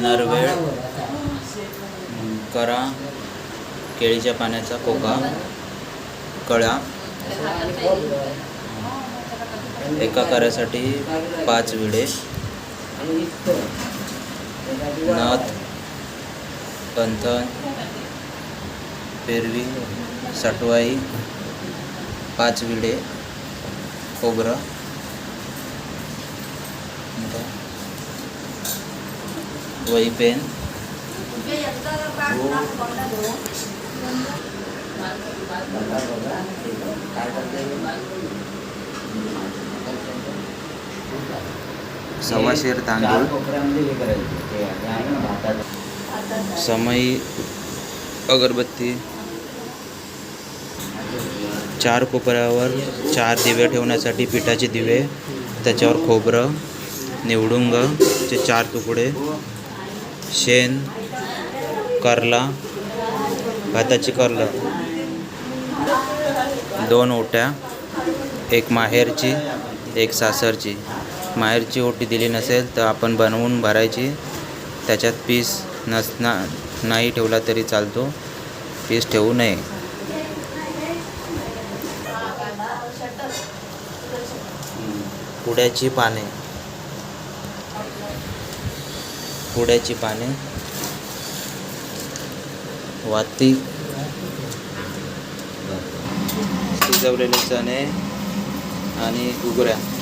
नरवेळ करा केळीच्या पाण्याचा कोका कळ्या. एका करासाठी पाच विडे. नथ पंथन पेरवी सटवाई पाच विडे खोबरं. वही पेन। सव्वाशेर तांदूळ। समई अगरबत्ती। चार कोपऱ्यावर चार दिवे ठेवण्यासाठी पिठाचे दिवे त्याच्यावर खोबरं निवडुंगचे चार तुकडे शेण करला भाताची करला दोन ओट्या एक माहेरची एक सासरची. माहेरची ओटी दिली नसेल तर आपण बनवून भरायची. त्याच्यात पीस नसना नाही ठेवला तरी चालतो. पीस ठेवू नये. पुड्याची पाने. पुड्याची पाने. वाती. शिजवलेले चणे आणि घुगऱ्या.